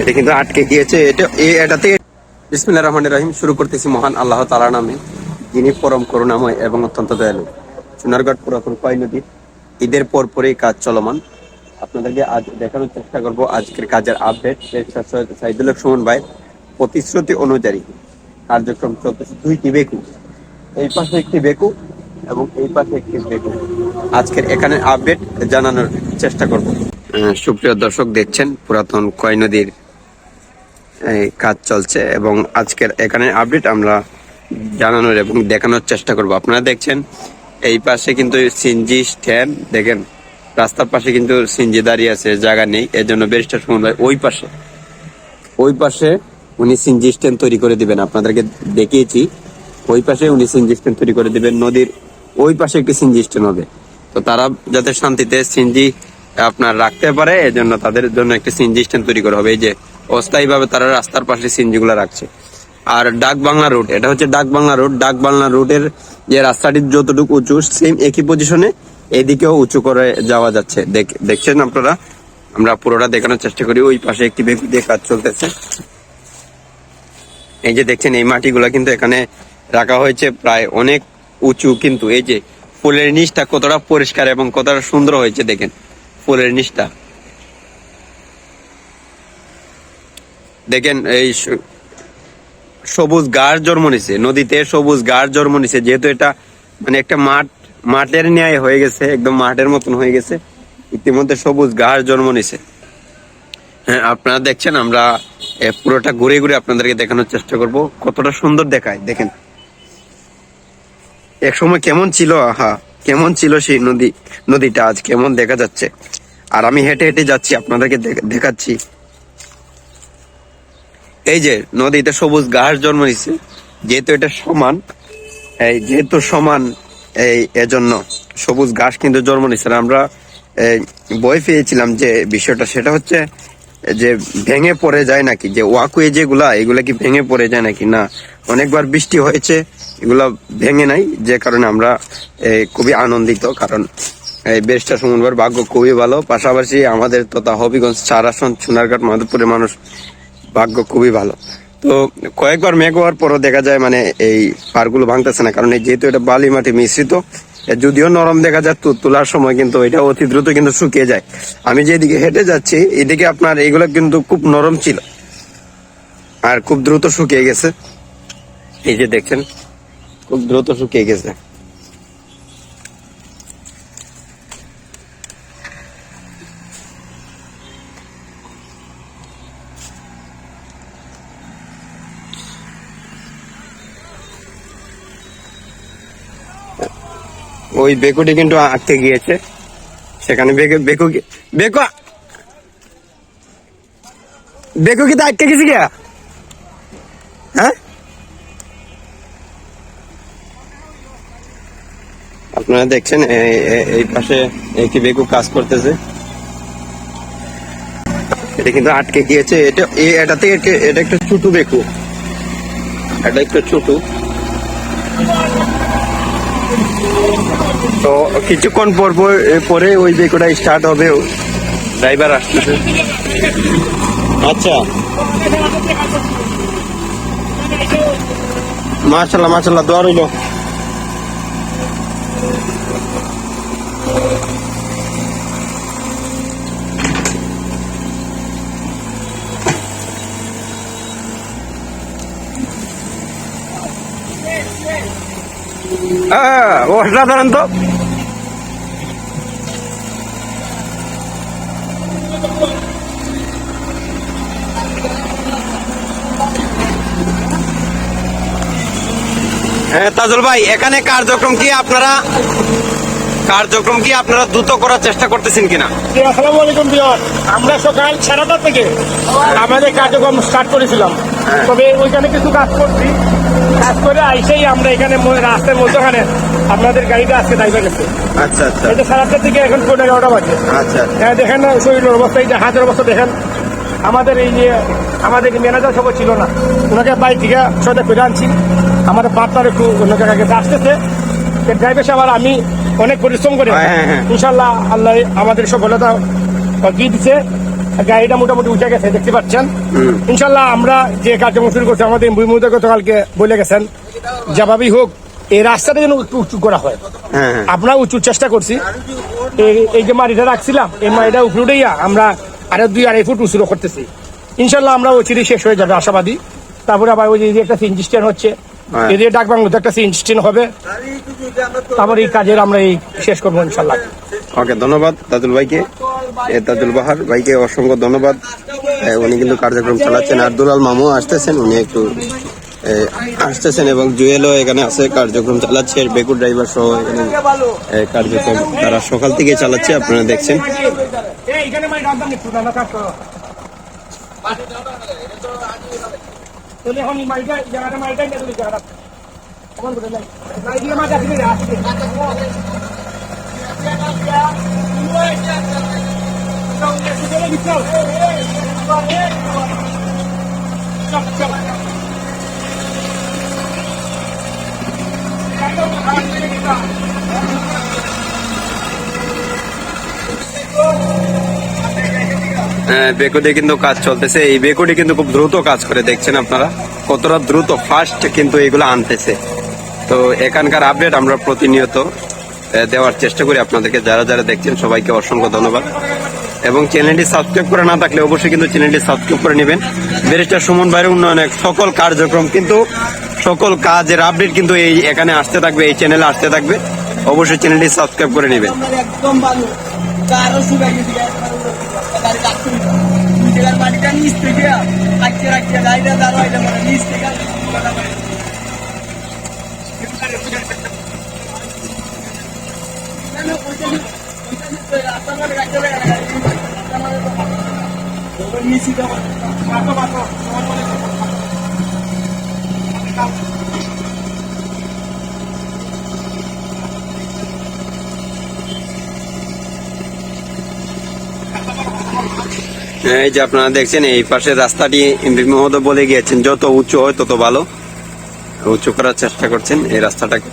এটা কিন্তু আটকে গিয়েছে। এটা এটা থেকে বিসমিল্লাহ রহমান রহিম শুরু করতেছি মহান আল্লাহ তালা নামে। যিনি পরম করুণাময় এবং অত্যন্ত দয়ালু। সোনারগড় পুরাতন কয় নদী? ঈদের পর পরই কাজ চলমান। আপনাদেরকে আজ দেখানোর চেষ্টা করব আজকের কাজের আপডেট সাইদুল সুমন ভাই প্রতিশ্রুতি অনুযায়ী। কার্যক্রম চলতেছে দুইটি বেকু। এই পাশে একটি বেকু এবং এই পাশে একটি বেকু। আজকের এখানে আপডেট জানানোর চেষ্টা করব। সুপ্রিয় দর্শক দেখছেন পুরাতন কয় নদীর কাজ চলছে এবং আজকের এখানে আপডেট আমরা জানানোর এবং দেখানোর চেষ্টা করব। আপনারা দেখছেন, এই পাশে কিন্তু সিনজি স্ট্যান্ড দেখেন, রাস্তার পাশে কিন্তু সিনজি দাঁড়িয়ে আছে, জায়গা নেই এর জন্য ব্যারিস্টার সুমন ভাই ওই পাশে ওই পাশে উনি সিনজি স্ট্যান্ড তৈরি করে দিবেন। আপনাদেরকে দেখিয়েছি, ওই পাশে উনি সিনজি স্ট্যান্ড তৈরি করে দিবেন, নদীর ওই পাশে একটি সিনজি স্ট্যান্ড হবে। তো তারা যাতে শান্তিতে সিনজি আপনার রাখতে পারে, এজন্য তাদের জন্য একটি সিনজি স্ট্যান্ড তৈরি করা হবে। এই যে অস্থায়ী ভাবে তারা রাস্তার পাশে সিনজি গুলা রাখছে। আর ডাক বাংলা রোড, এটা হচ্ছে ডাক বাংলা রোড। ডাক বাংলা রোডের যে রাস্তাটি যতটুকু উঁচু, সেম একই পজিশনে এদিকেও উঁচু করে যাওয়া যাচ্ছে। দেখ- দেখছেন আপনারা? আমরা পুরোটা দেখানোর চেষ্টা করি। ওই পাশে একটি ব্যক্তি দিয়ে কাজ চলতেছে। এই যে দেখছেন, এই মাটিগুলা কিন্তু এখানে রাখা হয়েছে প্রায় অনেক উঁচু, কিন্তু এই যে ফুলের নিচটা কতটা পরিষ্কার এবং কতটা সুন্দর হয়েছে দেখেন। ফুলের নিচটা। দেখেন, এই সবুজ গাছ জন্ম নিছে, নদীতে সবুজ গাছ জন্ম নিছে, যেহেতু এটা মানে একটা মাঠ, মাঠের ন্যায় হয়ে গেছে, একদম মাঠের মতন হয়ে গেছে, ইতিমধ্যে সবুজ গাছ জন্ম নিছে। হ্যাঁ আপনারা দেখছেন, আমরা পুরোটা ঘুরে ঘুরে আপনাদেরকে দেখানোর চেষ্টা করব, কতটা সুন্দর দেখায়, দেখেন। এক সময় কেমন ছিল, আহা, কেমন ছিল সেই নদী, নদীটা আজ, কেমন দেখা যাচ্ছে। আর আমি হেঁটে হেঁটে যাচ্ছি, আপনাদেরকে দেখ- দেখাচ্ছি। এই যে নদীতে সবুজ ঘাস জন্ম নিচ্ছে যেহেতু এটা সমান, এই যেহেতু সমান, এই এজন্য সবুজ ঘাস কিন্তু জন্ম নিচ্ছে আমরা বই পেয়েছিলাম যে বিষয়টা, সেটা হচ্ছে যে ভেঙে পড়ে যায় নাকি, যে ওয়াকুয়ে যেগুলা, এগুলা কি ভেঙে পড়ে যায় নাকি? না, অনেকবার বৃষ্টি হয়েছে, এগুলা ভেঙে নাই, যে কারণে আমরা খুবই আনন্দিত। কারণ, এই বেশটা সমুদ্রের ভাগ্য খুবই ভালো। পাশাপাশি আমাদের তথা হবিগঞ্জ চার আসন সোনারঘাট, মাধবপুরের মানুষ ভাগ্য খুবই ভালো। তো কয়েকবার মেঘ হওয়ার পরও দেখা যায় মানে এই পারগুলো ভাঙতেছে না, কারণ যেহেতু এটা বালি মাটি মিশ্রিত যদিও নরম দেখা যায় তোলার সময় কিন্তু এটা অতি দ্রুত কিন্তু শুকিয়ে যায়। আমি যেদিকে হেঁটে যাচ্ছি, এদিকে আপনার এইগুলো কিন্তু খুব নরম ছিল। আর খুব দ্রুত শুকিয়ে গেছে। এই যে দেখছেন, খুব দ্রুত শুকিয়ে গেছে। ওই বেকুটি কিন্তু আটকে গিয়েছে। সেখানে বেকু বেকু বেকু বেকু কি তো আটকে গেছে গিয়া? হ্যাঁ? আপনারা দেখছেন এই- পাশে একটি বেকু কাজ করতেছে। এটা কিন্তু আটকে গিয়েছে। এটা এটা থেকে এটা একটা ছোট বেকু। এটা একটা ছোট। তো কিছুক্ষণ পর পর- ওই বেকুটা স্টার্ট হবে ড্রাইভার আসতেছে। আচ্ছা। মাশাল্লাহ মাশাল্লাহ দোয়া রইল। হ্যাঁ অসাধারণ তো। হ্যাঁ তাজল ভাই এখানে কার্যক্রম কি আপনারা? কার্যক্রম কি আপনারা দ্রুত করার চেষ্টা করতেছেন কিনা? আসসালামু আলাইকুম আমরা সকাল সাড়েটা থেকে আমাদের কার্যক্রম স্টার্ট করেছিলাম। তবে ওইখানে কিছু কাজ করছি। কাজ করে আইসেই আমরা এখানে রাস্তার মধ্যখানে আপনাদের গাড়িটা আজকে ড্রাইভার গেছে। আচ্ছা আচ্ছা। এটা সাড়ে থেকে এখন পনেরো এগারোটা বাজে। আচ্ছা হ্যাঁ দেখেন না শরীরের অবস্থা এই যে হাতের অবস্থা দেখেন। আমাদের এই যে আমাদের ম্যানেজার সবাই ছিল না ওনাকে বাইক থেকে সদা করে আনছি। আমাদের পার্টনার একটু অন্য জায়গায় আসতেছে ড্রাইভার সাহেব আর আমি অনেক পরিশ্রম করে হ্যাঁ, হ্যাঁ, হ্যাঁ। ইনশাল্লাহ আল্লাহ আমাদের সফলতা দিয়ে দিচ্ছে গাড়িটা মোটামুটি উঠে গেছে দেখতে পাচ্ছেন? ইনশাল্লাহ আমরা যে কার্যক্রম শুরু করছি আমাদের ভূমিমুদ্রা গতকালকে বলে গেছেন যেভাবেই হোক এই রাস্তাটা যেন একটু উঁচু করা হয়। হ্যাঁ হ্যাঁ। আমরা উঁচুর চেষ্টা করছি। এই- যে মাটিটা রাখছিলাম এই মাটিটা উপরে উঠেইয়া আমরা আরও দুই আড়াই ফুট উঁচু করতেছি। ইনশাল্লাহ আমরা ওই চিঠি শেষ হয়ে যাবে আশাবাদী। তারপরে আবার ওই যে একটা সিএনজি স্ট্যান্ড হচ্ছে হ্যাঁ। এদিকে ডাক বাংলোতে একটা সিএনজি স্ট্যান্ড হবে। তারপর এই কাজের আমরা এই শেষ করব ইনশাল্লাহ। ওকে ধন্যবাদ তাজুল ভাইকে। এ তাজুল বাহার, ভাইকে অসংখ্য ধন্যবাদ। উনি কিন্তু কার্যক্রম চালাচ্ছেন। আর দুলাল মামু আসতেছেন, উনি একটু আসতেছেন এবং জুয়েলও এখানে আছে, কার্যক্রম চালাচ্ছে বেকুর ড্রাইভার সহ এখানে কার্যক্রম তারা সকাল থেকে চালাচ্ছে, আপনারা দেখছেন। বেকুডে কিন্তু কাজ চলতেছে। এই বেকুডি কিন্তু খুব দ্রুত কাজ করে, দেখছেন আপনারা? কতটা দ্রুত ফাস্ট কিন্তু এগুলো আনতেছে। তো এখানকার আপডেট আমরা প্রতিনিয়ত দেওয়ার চেষ্টা করি আপনাদেরকে। যারা যারা দেখছেন, সবাইকে অসংখ্য ধন্যবাদ। এবং চ্যানেলটি সাবস্ক্রাইব করে না থাকলে অবশ্যই কিন্তু চ্যানেলটি সাবস্ক্রাইব করে নেবেন। ব্যারিস্টার সুমন ভাইয়ের উন্নয়নের সকল কার্যক্রম কিন্তু, সকল কাজের আপডেট কিন্তু এই এখানে আসতে থাকবে, এই চ্যানেলে আসতে থাকবে। অবশ্যই চ্যানেলটি সাবস্ক্রাইব করে নেবেন। যাব এই যে আপনারা দেখছেন, এই পাশে রাস্তাটি এমপি মহোদয় বলে গিয়েছেন, যত উঁচু হয় তত ভালো। উঁচু করার চেষ্টা করছেন, এই রাস্তাটাকে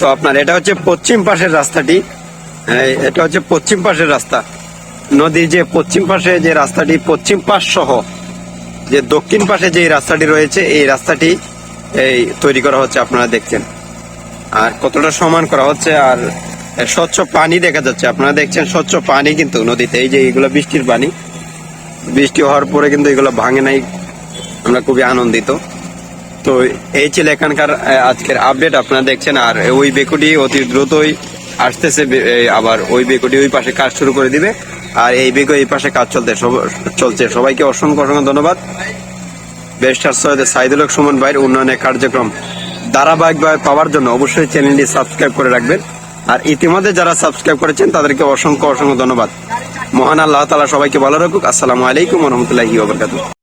তো আপনার এটা হচ্ছে পশ্চিম পাশের রাস্তাটি। হ্যাঁ, এটা হচ্ছে পশ্চিম পাশের রাস্তা। নদীর যে পশ্চিম পাশে যে রাস্তাটি পশ্চিম পাশ সহ যে দক্ষিণ পাশে যে রাস্তাটি রয়েছে এই রাস্তাটি এই তৈরি করা হচ্ছে আপনারা দেখছেন। আর কতটা সমান করা হচ্ছে আর স্বচ্ছ পানি দেখা যাচ্ছে। আপনারা দেখছেন স্বচ্ছ পানি কিন্তু নদীতে এই যে এগুলো বৃষ্টির পানি। বৃষ্টি হওয়ার পরে কিন্তু এগুলো ভাঙে নাই। আমরা খুবই আনন্দিত। তো এই ছিল এখানকার আজকের আপডেট আপনারা দেখছেন, আর ওই বেকুটি অতি দ্রুতই আসতেছে আবার ওই বেকুটি ওই পাশে কাজ শুরু করে দিবে। আর এই বেকু এই পাশে কাজ চলতে চলছে। সবাইকে অসংখ্য অসংখ্য ধন্যবাদ। বেস্টার সৈয়দ সাইদুল সুমন ভাইয়ের উন্নয়নের কার্যক্রম ধারাবাহিকভাবে পাওয়ার জন্য অবশ্যই চ্যানেলটি সাবস্ক্রাইব করে রাখবেন। আর ইতিমধ্যে যারা সাবস্ক্রাইব করেছেন, তাদেরকে অসংখ্য অসংখ্য ধন্যবাদ। মহান আল্লাহ তালা সবাইকে ভালো রাখুক। আসসালামু আলাইকুম রহমতুল্লাহি ওবরকাতুহ